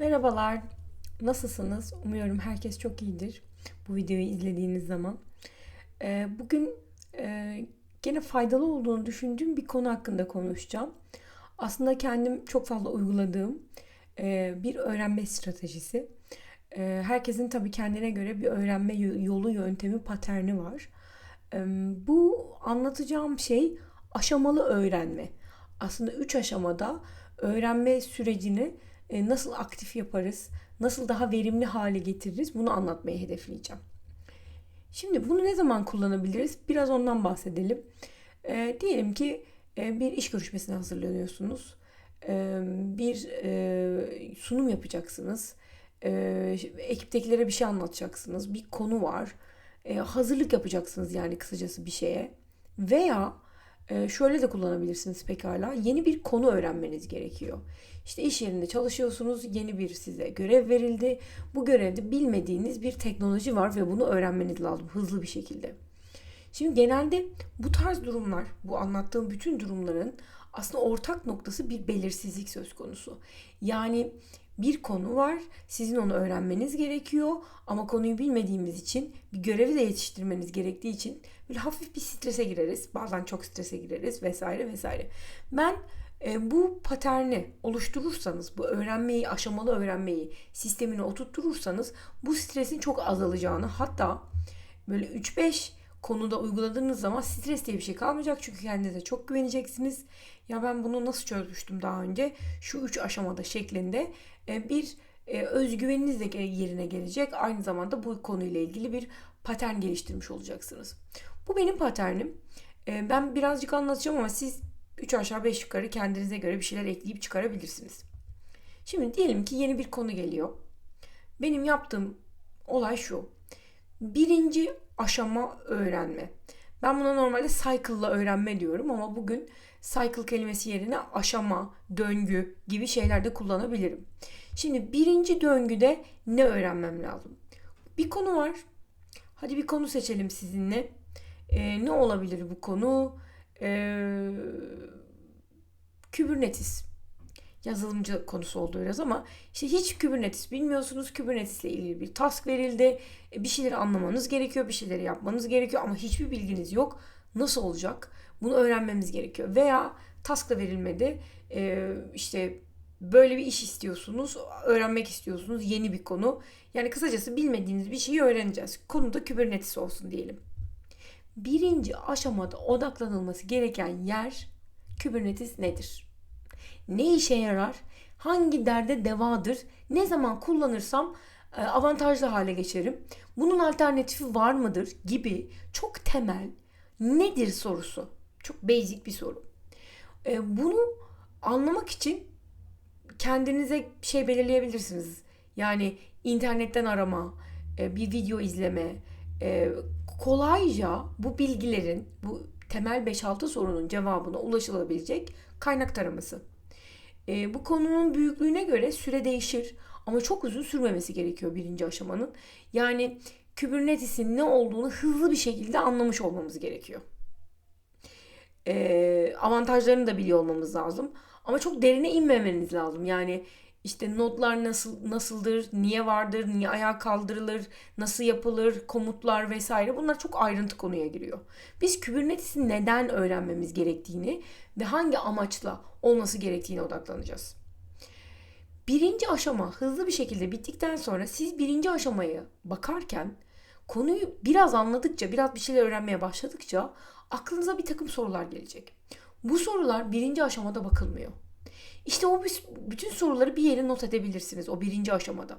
Merhabalar, nasılsınız? Umuyorum herkes çok iyidir bu videoyu izlediğiniz zaman. Ee, bugün e, gene faydalı olduğunu düşündüğüm bir konu hakkında konuşacağım. Aslında kendim çok fazla uyguladığım e, bir öğrenme stratejisi. E, herkesin tabii kendine göre bir öğrenme yolu, yöntemi, paterni var. Bu anlatacağım şey aşamalı öğrenme. Aslında üç aşamada öğrenme sürecini nasıl aktif yaparız, nasıl daha verimli hale getiririz bunu anlatmayı hedefleyeceğim. Şimdi bunu ne zaman kullanabiliriz? Biraz ondan bahsedelim. E, diyelim ki e, bir iş görüşmesine hazırlanıyorsunuz. E, bir e, sunum yapacaksınız. E, ekiptekilere bir şey anlatacaksınız. Bir konu var. E, hazırlık yapacaksınız yani kısacası bir şeye. Veya e, şöyle de kullanabilirsiniz pekala. Yeni bir konu öğrenmeniz gerekiyor. İşte iş yerinde çalışıyorsunuz, yeni bir size görev verildi. Bu görevde bilmediğiniz bir teknoloji var ve bunu öğrenmeniz lazım hızlı bir şekilde. Şimdi genelde bu tarz durumlar, bu anlattığım bütün durumların aslında ortak noktası bir belirsizlik söz konusu. Yani bir konu var, sizin onu öğrenmeniz gerekiyor ama konuyu bilmediğimiz için bir görevi de yetiştirmeniz gerektiği için böyle hafif bir strese gireriz. Bazen çok strese gireriz vesaire vesaire. Ben e, bu paterni oluşturursanız, bu öğrenmeyi, aşamalı öğrenmeyi sistemine oturturursanız bu stresin çok azalacağını hatta böyle 3-5 konuda uyguladığınız zaman stres diye bir şey kalmayacak. Çünkü kendinize çok güveneceksiniz. Ya ben bunu nasıl çözmüştüm daha önce? Şu üç aşamada şeklinde e, bir e, özgüveniniz de yerine gelecek. Aynı zamanda bu konuyla ilgili bir patern geliştirmiş olacaksınız. Bu benim paternim. E, ben birazcık anlatacağım ama siz 3 aşağı 5 yukarı kendinize göre bir şeyler ekleyip çıkarabilirsiniz. Şimdi diyelim ki yeni bir konu geliyor. Benim yaptığım olay şu. Birinci aşama öğrenme. Ben buna normalde cycle'la öğrenme diyorum ama bugün cycle kelimesi yerine aşama, döngü gibi şeyler de kullanabilirim. Şimdi birinci döngüde ne öğrenmem lazım? Bir konu var. Hadi bir konu seçelim sizinle. Ee, ne olabilir bu konu? Ee, Kubernetes yazılımcı konusu oldu biraz ama işte hiç Kubernetes bilmiyorsunuz. Kubernetes ile ilgili bir task verildi. E, bir şeyleri anlamanız gerekiyor, bir şeyleri yapmanız gerekiyor ama hiçbir bilginiz yok. Nasıl olacak? Bunu öğrenmemiz gerekiyor. Veya task da verilmedi. Ee, işte böyle bir iş istiyorsunuz, öğrenmek istiyorsunuz, yeni bir konu. Yani kısacası bilmediğiniz bir şeyi öğreneceğiz. Konu da Kubernetes olsun diyelim. Birinci aşamada odaklanılması gereken yer Kubernetes nedir? Ne işe yarar? Hangi derde devadır? Ne zaman kullanırsam e, avantajlı hale geçerim? Bunun alternatifi var mıdır? Gibi çok temel nedir sorusu. Çok basic bir soru. E, bunu anlamak için kendinize şey belirleyebilirsiniz. Yani internetten arama, e, bir video izleme, kolayca bu bilgilerin, bu temel 5-6 sorunun cevabına ulaşılabilecek kaynak taraması. E, bu konunun büyüklüğüne göre süre değişir ama çok uzun sürmemesi gerekiyor birinci aşamanın. Yani Kubernetes'in ne olduğunu hızlı bir şekilde anlamış olmamız gerekiyor. E, avantajlarını da biliyor olmamız lazım. Ama çok derine inmemeniz lazım. Yani işte notlar nasıl nasıldır, niye vardır, niye ayağa kaldırılır, nasıl yapılır, komutlar vesaire bunlar çok ayrıntı konuya giriyor. Biz Kubernetes'i neden öğrenmemiz gerektiğini ve hangi amaçla olması gerektiğine odaklanacağız. Birinci aşama hızlı bir şekilde bittikten sonra siz birinci aşamaya bakarken konuyu biraz anladıkça, biraz bir şeyler öğrenmeye başladıkça aklınıza bir takım sorular gelecek. Bu sorular birinci aşamada bakılmıyor. İşte o bütün soruları bir yere not edebilirsiniz o birinci aşamada.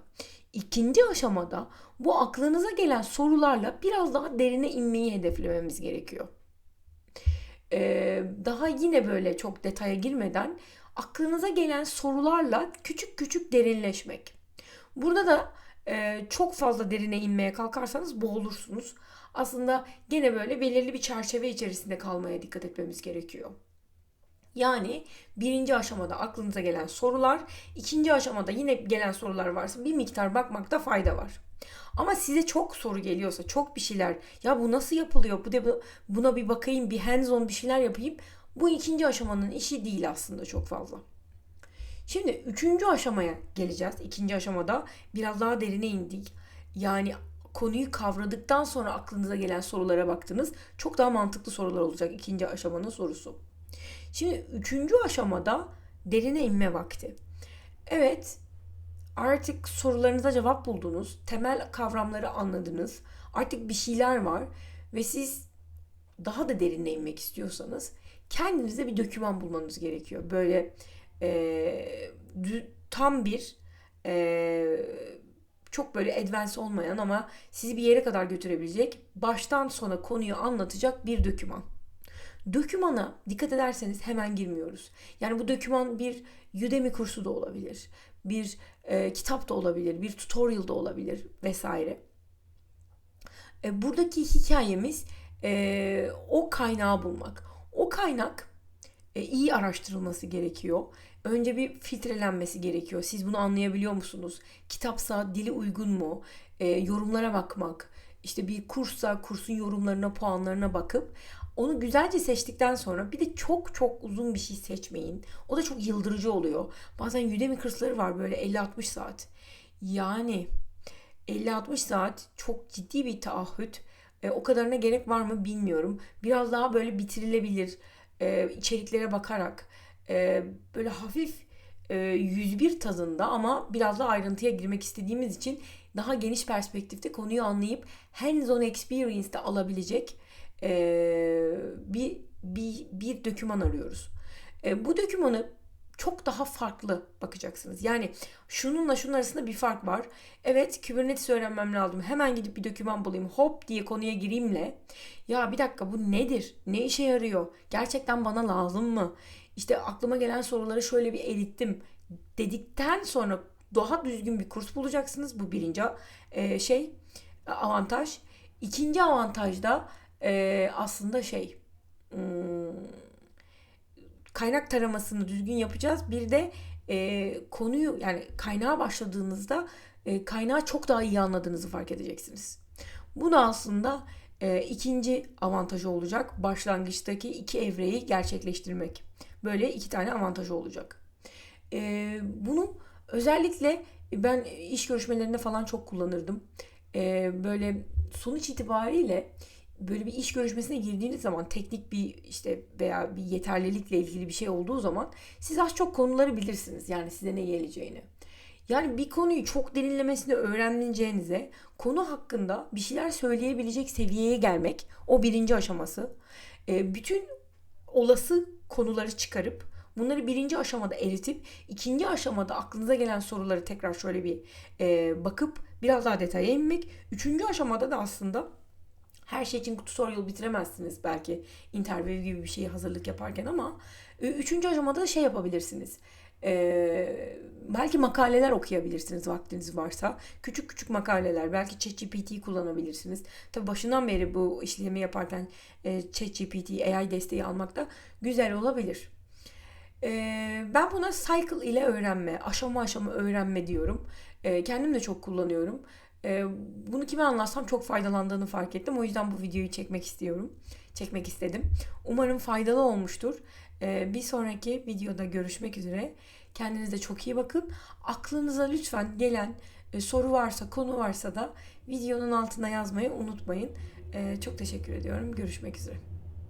İkinci aşamada bu aklınıza gelen sorularla biraz daha derine inmeyi hedeflememiz gerekiyor. Ee, daha yine böyle çok detaya girmeden aklınıza gelen sorularla küçük küçük derinleşmek. Burada da e, çok fazla derine inmeye kalkarsanız boğulursunuz. Aslında gene böyle belirli bir çerçeve içerisinde kalmaya dikkat etmemiz gerekiyor. Yani birinci aşamada aklınıza gelen sorular, ikinci aşamada yine gelen sorular varsa bir miktar bakmakta fayda var. Ama size çok soru geliyorsa, çok bir şeyler, ya bu nasıl yapılıyor, bu de buna bir bakayım, bir hands on bir şeyler yapayım. Bu ikinci aşamanın işi değil aslında çok fazla. Şimdi üçüncü aşamaya geleceğiz. İkinci aşamada biraz daha derine indik. Yani konuyu kavradıktan sonra aklınıza gelen sorulara baktınız. Çok daha mantıklı sorular olacak ikinci aşamanın sorusu. Şimdi üçüncü aşamada derine inme vakti. Evet artık sorularınıza cevap buldunuz. Temel kavramları anladınız. Artık bir şeyler var ve siz daha da derine inmek istiyorsanız kendinize bir doküman bulmanız gerekiyor. Böyle e, tam bir e, çok böyle advance olmayan ama sizi bir yere kadar götürebilecek baştan sona konuyu anlatacak bir doküman. Dökümana dikkat ederseniz hemen girmiyoruz. Yani bu döküman bir Udemy kursu da olabilir. Bir e, kitap da olabilir. Bir tutorial da olabilir vesaire. E, buradaki hikayemiz e, o kaynağı bulmak. O kaynak e, iyi araştırılması gerekiyor. Önce bir filtrelenmesi gerekiyor. Siz bunu anlayabiliyor musunuz? Kitapsa dili uygun mu? E, yorumlara bakmak. İşte bir kurssa kursun yorumlarına, puanlarına bakıp onu güzelce seçtikten sonra bir de çok çok uzun bir şey seçmeyin. O da çok yıldırıcı oluyor. Bazen Udemy kursları var böyle 50-60 saat. Yani 50-60 saat çok ciddi bir taahhüt. E, o kadarına gerek var mı bilmiyorum. Biraz daha böyle bitirilebilir e, içeriklere bakarak e, böyle hafif e, 101 tadında ama biraz da ayrıntıya girmek istediğimiz için daha geniş perspektifte konuyu anlayıp hands-on experience de alabilecek e, bir, bir, bir döküman arıyoruz. E, bu dökümanı çok daha farklı bakacaksınız. Yani şununla şunun arasında bir fark var. Evet Kubernetes öğrenmem lazım. Hemen gidip bir doküman bulayım. Hop diye konuya gireyimle. Ya bir dakika bu nedir? Ne işe yarıyor? Gerçekten bana lazım mı? İşte aklıma gelen soruları şöyle bir erittim dedikten sonra daha düzgün bir kurs bulacaksınız. Bu birinci e, şey avantaj. İkinci avantaj da e, aslında şey hmm, kaynak taramasını düzgün yapacağız. Bir de e, konuyu yani kaynağa başladığınızda e, kaynağı çok daha iyi anladığınızı fark edeceksiniz. Bu da aslında e, ikinci avantajı olacak. Başlangıçtaki iki evreyi gerçekleştirmek. Böyle iki tane avantajı olacak. E, bunu özellikle ben iş görüşmelerinde falan çok kullanırdım. E, böyle sonuç itibariyle böyle bir iş görüşmesine girdiğiniz zaman teknik bir işte veya bir yeterlilikle ilgili bir şey olduğu zaman siz az çok konuları bilirsiniz. Yani size ne geleceğini. Yani bir konuyu çok derinlemesine öğreneceğinize konu hakkında bir şeyler söyleyebilecek seviyeye gelmek o birinci aşaması. E, bütün olası konuları çıkarıp bunları birinci aşamada eritip ikinci aşamada aklınıza gelen soruları tekrar şöyle bir e, bakıp biraz daha detaya inmek. Üçüncü aşamada da aslında her şey için tutorial bitiremezsiniz belki interview gibi bir şeyi hazırlık yaparken ama üçüncü aşamada şey yapabilirsiniz. Ee, belki makaleler okuyabilirsiniz vaktiniz varsa. Küçük küçük makaleler. Belki ChatGPT kullanabilirsiniz. Tabi başından beri bu işlemi yaparken e, ChatGPT, AI desteği almak da güzel olabilir. Ee, ben buna cycle ile öğrenme, aşama aşama öğrenme diyorum. Ee, kendim de çok kullanıyorum. Ee, bunu kime anlatsam çok faydalandığını fark ettim. O yüzden bu videoyu çekmek istiyorum. Çekmek istedim. Umarım faydalı olmuştur. Ee, bir sonraki videoda görüşmek üzere. Kendinize çok iyi bakın. Aklınıza lütfen gelen e, soru varsa, konu varsa da videonun altına yazmayı unutmayın. Ee, çok teşekkür ediyorum. Görüşmek üzere.